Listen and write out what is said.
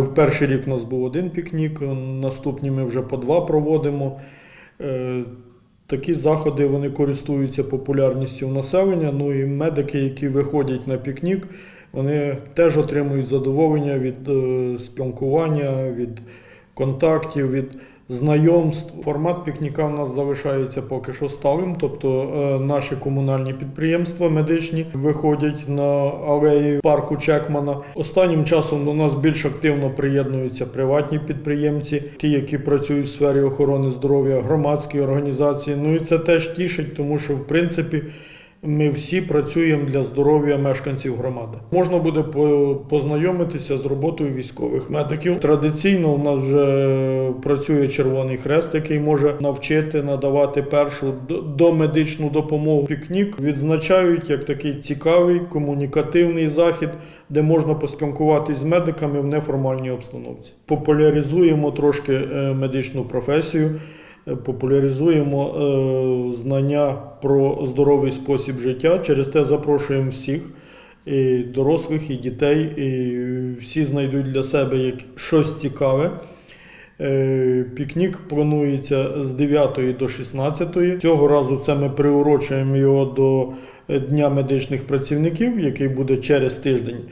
В перший рік у нас був один пікнік, наступні ми вже по два проводимо. Е, Такі заходи вони користуються популярністю в населення. Ну і медики, які виходять на пікнік, вони теж отримують задоволення від е, спілкування, від контактів, від знайомств. Формат пікніка в нас залишається поки що сталим, тобто е, наші комунальні підприємства медичні виходять на алеї парку Чекмана. Останнім часом до нас більш активно приєднуються приватні підприємці, ті, які працюють в сфері охорони здоров'я, громадські організації. Ну і це теж тішить, тому що в принципі. Ми всі працюємо для здоров'я мешканців громади. Можна буде познайомитися з роботою військових медиків. Традиційно у нас вже працює Червоний Хрест, який може навчити надавати першу домедичну допомогу. Пікнік відзначають як такий цікавий комунікативний захід, де можна поспілкуватись з медиками в неформальній обстановці. Популяризуємо трошки е, медичну професію. Е, Популяризуємо е, знання про здоровий спосіб життя. Через те запрошуємо всіх, і дорослих, і дітей, і всі знайдуть для себе щось цікаве. Е, Пікнік планується з 9 до 16. Цього разу це ми приурочуємо його до Дня медичних працівників, який буде через тиждень.